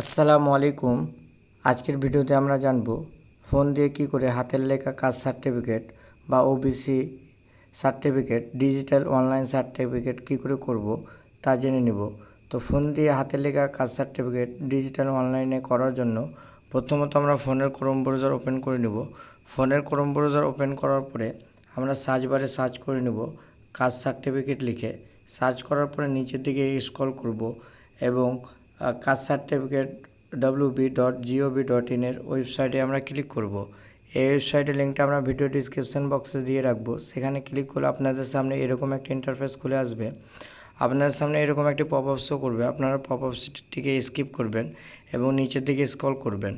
আসসালামু আলাইকুম। আজকের ভিডিওতে আমরা জানব, ফোন দিয়ে কি করে হাতের লেখা কাস্ট সার্টিফিকেট বা OBC certificate, digital online certificate কি করে করব তা জেনে নেব। তো ফোন দিয়ে হাতের লেখা কাস্ট সার্টিফিকেট ডিজিটাল অনলাইনে করার জন্য প্রথমত আমরা ফোনের ক্রোম ব্রাউজার ওপেন করে নেব। ফোনের ক্রোম ব্রাউজার ওপেন করার পরে আমরা সার্চ বারে সার্চ করে নেব, কাজ সার্টিফিকেট লিখে। সার্চ করার পরে নিচের দিকে স্ক্রল করব এবং caste certificate WB dot GOV dot ইনের ওয়েবসাইটে আমরা ক্লিক করব। এই ওয়েবসাইটের লিঙ্কটা আমরা ভিডিও ডিসক্রিপশন বক্সে দিয়ে রাখব। সেখানে ক্লিক করলে আপনাদের সামনে এরকম একটা ইন্টারফেস খুলে আসবে। আপনাদের সামনে এরকম একটি পপ আপ শো করবে। আপনারা পপ আপটিকে স্কিপ করবেন এবং নিচের দিকে স্ক্রল করবেন।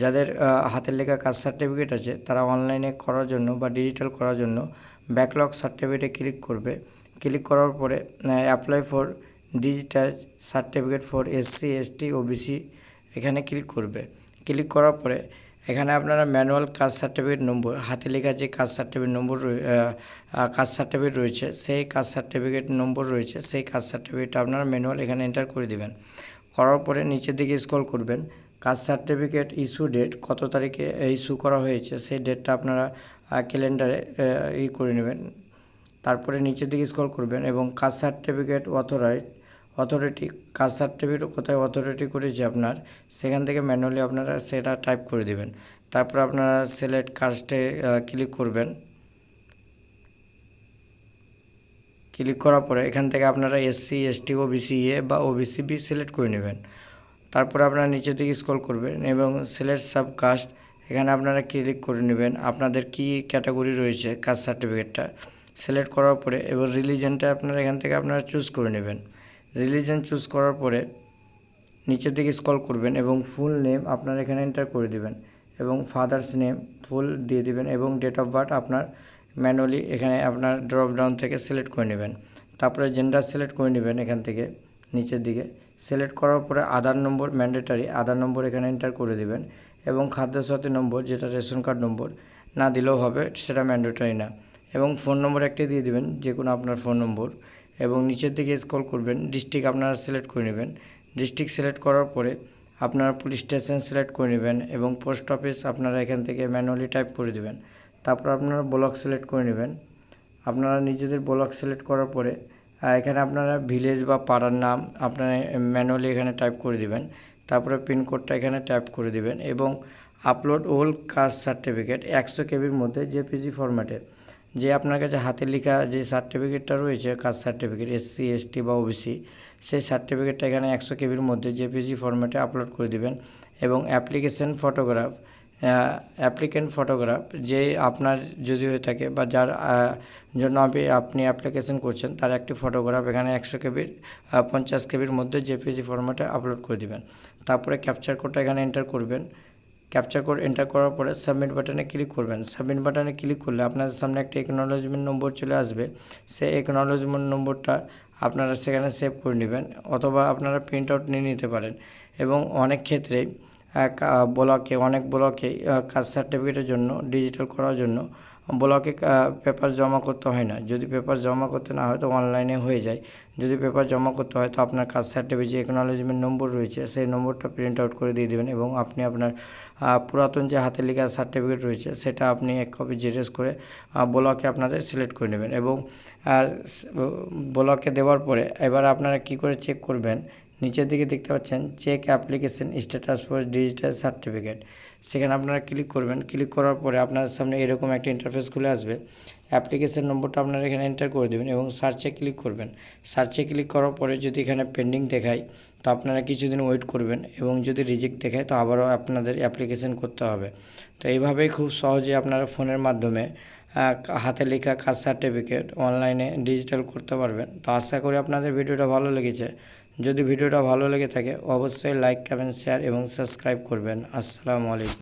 যাদের হাতের লেখা কাস্ট সার্টিফিকেট আছে, তারা অনলাইনে করার জন্য বা ডিজিটাল করার জন্য ব্যাকলগ সার্টিফিকেটে ক্লিক করবে। ক্লিক করার পরে apply for digital certificate for SC ST OBC এখানে ক্লিক করবে। ক্লিক করার পরে এখানে আপনারা ম্যানুয়াল কাস্ট সার্টিফিকেট নম্বর হাতে লেখা যে caste certificate number caste certificate রয়েছে, সেই কাস্ট সার্টিফিকেট নম্বর রয়েছে, সেই কাস্ট সার্টিফিকেটটা আপনারা ম্যানুয়াল এখানে এন্টার করে দিবেন। করার পরে নিচের দিকে স্ক্রল করবেন। কাস্ট সার্টিফিকেট ইস্যু ডেট কত তারিখে ইস্যু করা হয়েছে, সেই ডেটটা আপনারা ক্যালেন্ডারে ই করে নেবেন। তারপরে নিচের দিকে স্ক্রল করবেন এবং caste certificate authorise authority caste certificate কোথায় অথরিটি করেছে আপনার, সেখান থেকে ম্যানুয়ালি আপনারা সেটা টাইপ করে দেবেন। তারপর আপনারা সিলেক্ট কাস্টে ক্লিক করবেন। ক্লিক করার পরে এখান থেকে আপনারা এসসি এসটি ওবিসি এ বা ওবিসি বি সিলেক্ট করে নেবেন। তারপরে আপনারা নিচের দিকে স্ক্রল করবেন এবং সিলেক্ট সাব কাস্ট এখানে আপনারা ক্লিক করে নেবেন। আপনাদের কি ক্যাটাগরি রয়েছে কাস্ট সার্টিফিকেটটা সিলেক্ট করার পরে এবং রিলিজনটা আপনারা এখান থেকে আপনারা চুজ করে নেবেন। রিলিজন চুজ করার পরে নিচের দিকে স্কল করবেন এবং ফুল নেম আপনার এখানে এন্টার করে দিবেন এবং ফাদার্স নেম ফুল দিয়ে দিবেন এবং ডেট অফ বার্থ আপনার ম্যানুয়ালি এখানে আপনার ড্রপ ডাউন থেকে সিলেক্ট করে নেবেন। তারপরে জেন্ডার সিলেক্ট করে নেবেন এখান থেকে নিচের দিকে। সিলেক্ট করার পরে আধার নম্বর ম্যান্ডেটারি আধার নম্বর এখানে এন্টার করে দিবেন এবং খাদ্যসাথী নম্বর যেটা রেশন কার্ড নম্বর না দিলেও হবে সেটা ম্যান্ডেটারি না। এবং ফোন নম্বর একটি দিয়ে দিবেন যে কোনো আপনার ফোন নম্বর এবং নিচের দিকে স্ক্রল করবেন ডিস্ট্রিক্ট আপনারা সিলেক্ট করে নেবেন। ডিস্ট্রিক্ট সিলেক্ট করার পরে আপনারা পুলিশ স্টেশন সিলেক্ট করে নেবেন এবং পোস্ট অফিস আপনারা এখান থেকে ম্যানুয়ালি টাইপ করে দেবেন। তারপর আপনারা ব্লক সিলেক্ট করে নেবেন। আপনারা নিজেদের ব্লক সিলেক্ট করার পরে এখানে আপনারা ভিলেজ বা পাড়ার নাম আপনারা ম্যানুয়ালি এখানে টাইপ করে দিবেন। তারপরে পিনকোডটা এখানে টাইপ করে দিবেন এবং আপলোড ওল কাস্ট সার্টিফিকেট একশো কেবির মধ্যে জেপিজি ফরম্যাটে যে আপনার কাছে হাতে লেখা যে সার্টিফিকেটটা রয়েছে, কাস্ট সার্টিফিকেট এসসি এসটি বা ওবিসি সেই সার্টিফিকেটটা এখানে একশো কেবির মধ্যে জেপিজি ফরম্যাটে আপলোড করে দিবেন এবং অ্যাপ্লিকেশন ফটোগ্রাফ অ্যাপ্লিকেন্ট ফটোগ্রাফ যে আপনার যদি হয়ে থাকে বা যার জন্য আপনি আপনি অ্যাপ্লিকেশন করছেন, তার একটি ফটোগ্রাফ এখানে একশো কেবির পঞ্চাশ কেবির মধ্যে জেপিজি ফরম্যাটে আপলোড করে দিবেন। তারপরে ক্যাপচার কোডটা এখানে এন্টার করবেন। ক্যাপচার কোড এন্টার করার পরে সাবমিট বাটনে ক্লিক করবেন। সাবমিট বাটনে ক্লিক করলে আপনাদের সামনে একটা একনলেজমেন্ট নম্বর চলে আসবে। সেই একনলেজমেন্ট নম্বরটা আপনারা সেখানে সেভ করে নেবেন অথবা আপনারা প্রিন্ট আউট নিয়ে নিতে পারেন। এবং অনেক ক্ষেত্রে ব্লকে অনেক ব্লকে কাস্ট সার্টিফিকেটের জন্য ডিজিটাল করার জন্য ব্লকে পেপার জমা করতে হয় না। যদি পেপার জমা করতে না হয় তো অনলাইনে হয়ে যায়। যদি পেপার জমা করতে হয় তো আপনার কাস্ট সার্টিফিকেট, যে একনলেজমেন্ট নম্বর রয়েছে, সেই নম্বরটা প্রিন্ট আউট করে দিয়ে দেবেন এবং আপনি আপনার পুরাতন যে হাতে লেখা সার্টিফিকেট রয়েছে, সেটা আপনি এক কপি জেরেস করে ব্লকে আপনাদের সিলেক্ট করে নেবেন এবং ব্লকে দেওয়ার পরে এবার আপনারা কি করে চেক করবেন নিচের দিকে দেখতে পাচ্ছেন check application status for digital certificate সেখানে আপনারা ক্লিক করবেন। ক্লিক করার পরে আপনার সামনে এরকম একটা ইন্টারফেস খুলে আসবে। অ্যাপ্লিকেশন নম্বরটা আপনারা এখানে এন্টার করে দেবেন এবং সার্চে ক্লিক করবেন। সার্চে ক্লিক করার পরে যদি এখানে পেন্ডিং দেখায়, তো আপনারা কিছুদিন ওয়েট করবেন এবং যদি রিজেক্ট দেখায়, তো আবারও আপনাদের অ্যাপ্লিকেশন করতে হবে। তো এইভাবেই খুব সহজে আপনারা ফোনের মাধ্যমে হাতে লেখা কাস্ট সার্টিফিকেট অনলাইনে ডিজিটাল করতে পারবেন। তো আশা করি আপনাদের ভিডিওটা ভালো লেগেছে। যদি ভিডিওটা ভালো লেগে থাকে অবশ্যই লাইক কমেন্ট শেয়ার এবং সাবস্ক্রাইব করবেন। আসসালামু আলাইকুম।